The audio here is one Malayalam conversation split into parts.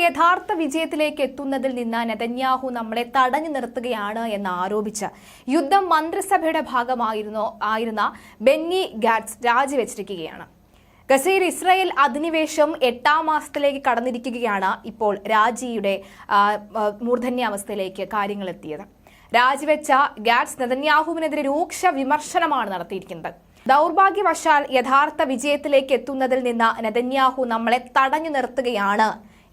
യഥാർത്ഥ വിജയത്തിലേക്ക് എത്തുന്നതിൽ നിന്ന് നെതന്യാഹു നമ്മളെ തടഞ്ഞു നിർത്തുകയാണ് എന്ന് ആരോപിച്ച് യുദ്ധം മന്ത്രിസഭയുടെ ഭാഗമായിരുന്നു ആയിരുന്ന ബെന്നി ഗാറ്റ്സ് രാജിവെച്ചിരിക്കുകയാണ്. ഗസയിൽ ഇസ്രായേൽ അധിനിവേശം എട്ടാം മാസത്തിലേക്ക് കടന്നിരിക്കുകയാണ് ഇപ്പോൾ രാജിയുടെ മൂർധന്യാവസ്ഥയിലേക്ക് കാര്യങ്ങൾ എത്തിയത് രാജിവെച്ച ഗാറ്റ്സ് നെതന്യാഹുവിനെതിരെ രൂക്ഷ വിമർശനമാണ് നടത്തിയിരിക്കുന്നത്. ദൗർഭാഗ്യവശാൽ യഥാർത്ഥ വിജയത്തിലേക്ക് എത്തുന്നതിൽ നിന്ന് നെതന്യാഹു നമ്മളെ തടഞ്ഞു നിർത്തുകയാണ്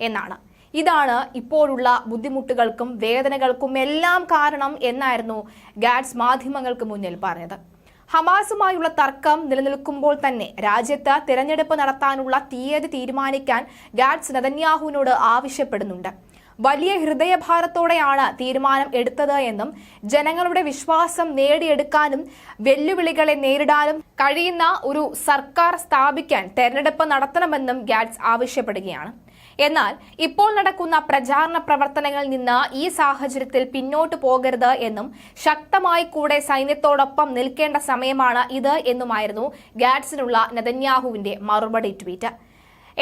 എന്നാണ്. ഇതാണ് ഇപ്പോഴുള്ള ബുദ്ധിമുട്ടുകൾക്കും വേദനകൾക്കും എല്ലാം കാരണം എന്നായിരുന്നു ഗാഡ്സ് മാധ്യമങ്ങൾക്ക് മുന്നിൽ പറഞ്ഞത്. ഹമാസുമായുള്ള തർക്കം നിലനിൽക്കുമ്പോൾ തന്നെ രാജ്യത്ത് തിരഞ്ഞെടുപ്പ് നടത്താനുള്ള തീയതി തീരുമാനിക്കാൻ ഗാഡ്സ് നെതന്യാഹുവിനോട് ആവശ്യപ്പെടുന്നുണ്ട്. വലിയ ഹൃദയഭാരത്തോടെയാണ് തീരുമാനം എടുത്തത് എന്നും ജനങ്ങളുടെ വിശ്വാസം നേടിയെടുക്കാനും വെല്ലുവിളികളെ നേരിടാനും കഴിയുന്ന ഒരു സർക്കാർ സ്ഥാപിക്കാൻ തെരഞ്ഞെടുപ്പ് നടത്തണമെന്നും ഗാറ്റ്സ് ആവശ്യപ്പെടുകയാണ്. എന്നാൽ ഇപ്പോൾ നടക്കുന്ന പ്രചാരണ പ്രവർത്തനങ്ങളിൽ നിന്ന് ഈ സാഹചര്യത്തിൽ പിന്നോട്ട് പോകരുത് എന്നും ശക്തമായി കൂടെ സൈന്യത്തോടൊപ്പം നിൽക്കേണ്ട സമയമാണ് ഇത് എന്നുമായിരുന്നു ഗാറ്റ്സിനുള്ള നെതന്യാഹുവിന്റെ മറുപടി ട്വീറ്റ്.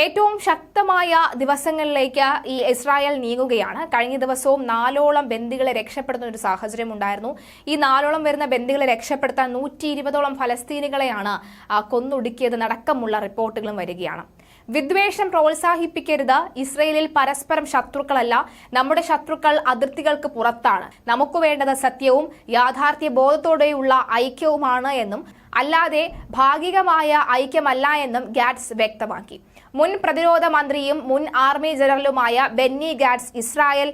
ഏറ്റവും ശക്തമായ ദിവസങ്ങളിലേക്ക് ഈ ഇസ്രായേൽ നീങ്ങുകയാണ്. കഴിഞ്ഞ ദിവസവും നാലോളം ബന്ദികളെ രക്ഷപ്പെടുന്ന ഒരു സാഹചര്യം ഉണ്ടായിരുന്നു. ഈ നാലോളം വരുന്ന ബന്ദികളെ രക്ഷപ്പെടുത്താൻ നൂറ്റി ഇരുപതോളം ഫലസ്തീനികളെയാണ് ആ, കൊന്നൊടുക്കിയത് നടക്കമുള്ള റിപ്പോർട്ടുകളും വരികയാണ്. വിദ്വേഷം പ്രോത്സാഹിപ്പിക്കരുത്. ഇസ്രയേലിൽ പരസ്പരം ശത്രുക്കളല്ല. നമ്മുടെ ശത്രുക്കൾ അതിർത്തികൾക്ക് പുറത്താണ്. നമുക്ക് വേണ്ടത് സത്യവും യാഥാർത്ഥ്യ ബോധത്തോടെയുള്ള ഐക്യവുമാണ് എന്നും അല്ലാതെ ഭാഗികമായ ഐക്യമല്ല എന്നും ഗാറ്റ്സ് വ്യക്തമാക്കി. മുൻ പ്രതിരോധ മന്ത്രിയും മുൻ ആർമി ജനറലുമായ ബെന്നി ഗാറ്റ്സ് ഇസ്രായേൽ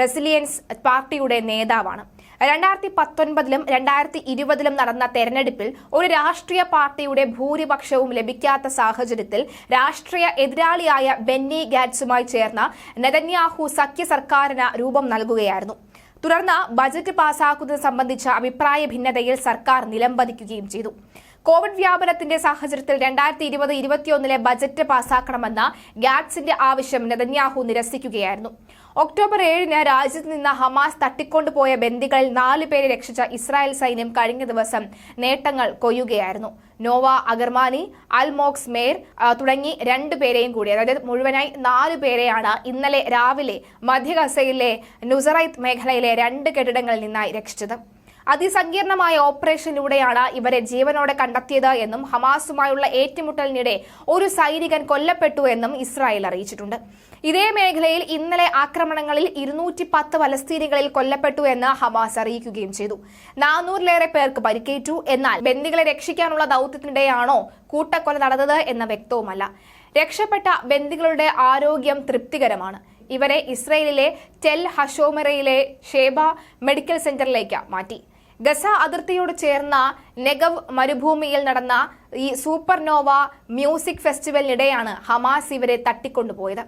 റെസിലിയൻസ് പാർട്ടിയുടെ നേതാവാണ്. രണ്ടായിരത്തി പത്തൊൻപതിലും രണ്ടായിരത്തി ഇരുപതിലും നടന്ന തെരഞ്ഞെടുപ്പിൽ ഒരു രാഷ്ട്രീയ പാർട്ടിയുടെ ഭൂരിപക്ഷവും ലഭിക്കാത്ത സാഹചര്യത്തിൽ രാഷ്ട്രീയ എതിരാളിയായ ബെന്നി ഗാറ്റ്സുമായി ചേർന്ന നെതന്യാഹു സഖ്യ സർക്കാരിന് രൂപം നൽകുകയായിരുന്നു. തുടർന്ന് ബജറ്റ് പാസാക്കുന്നത് സംബന്ധിച്ച അഭിപ്രായ ഭിന്നതയിൽ സർക്കാർ നിലംപതിക്കുകയും ചെയ്തു. കോവിഡ് വ്യാപനത്തിന്റെ സാഹചര്യത്തിൽ രണ്ടായിരത്തി ഇരുപത് ഇരുപത്തിയൊന്നിലെ ബജറ്റ് പാസാക്കണമെന്ന ഗാറ്റ്സിന്റെ ആവശ്യം നെതന്യാഹു നിരസിക്കുകയായിരുന്നു. ഒക്ടോബർ ഏഴിന് രാജ്യത്ത് നിന്ന് ഹമാസ് തട്ടിക്കൊണ്ടുപോയ ബന്ദികളിൽ നാല് പേരെ രക്ഷിച്ച ഇസ്രായേൽ സൈന്യം കഴിഞ്ഞ ദിവസം നേട്ടങ്ങൾ കൊയ്യുകയായിരുന്നു. നോവ അഗർമാനി അൽമോക്സ് മേർ തുടങ്ങി രണ്ടു പേരെയും കൂടി അതായത് മുഴുവനായി നാലു പേരെയാണ് ഇന്നലെ രാവിലെ മധ്യ ഗസയിലെ നുസറൈത്ത് മേഖലയിലെ രണ്ട് കെട്ടിടങ്ങളിൽ നിന്നായി രക്ഷിച്ചത്. അതിസങ്കീർണമായ ഓപ്പറേഷനിലൂടെയാണ് ഇവരെ ജീവനോടെ കണ്ടെത്തിയത് എന്നും ഹമാസുമായുള്ള ഏറ്റുമുട്ടലിനിടെ ഒരു സൈനികൻ കൊല്ലപ്പെട്ടു എന്നും ഇസ്രായേൽ അറിയിച്ചിട്ടുണ്ട്. ഇതേ മേഖലയിൽ ഇന്നലെ ആക്രമണങ്ങളിൽ ഇരുന്നൂറ്റി പത്ത് ഫലസ്തീനികളിൽ കൊല്ലപ്പെട്ടു എന്ന് ഹമാസ് അറിയിക്കുകയും ചെയ്തു. നാനൂറിലേറെ പേർക്ക് പരിക്കേറ്റു. എന്നാൽ ബന്ദികളെ രക്ഷിക്കാനുള്ള ദൗത്യത്തിനിടെയാണോ കൂട്ടക്കൊല നടന്നത് എന്ന വ്യക്തവുമല്ല. രക്ഷപ്പെട്ട ബന്ദികളുടെ ആരോഗ്യം തൃപ്തികരമാണ്. ഇവരെ ഇസ്രയേലിലെ ടെൽ ഹഷോമറയിലെ ഷേബ മെഡിക്കൽ സെന്ററിലേക്ക് മാറ്റി. ഗസ അതിർത്തിയോട് ചേർന്ന നെഗവ് മരുഭൂമിയിൽ നടന്ന ഈ സൂപ്പർനോവ മ്യൂസിക് ഫെസ്റ്റിവലിനിടെയാണ് ഹമാസ് ഇവരെ തട്ടിക്കൊണ്ടുപോയത്.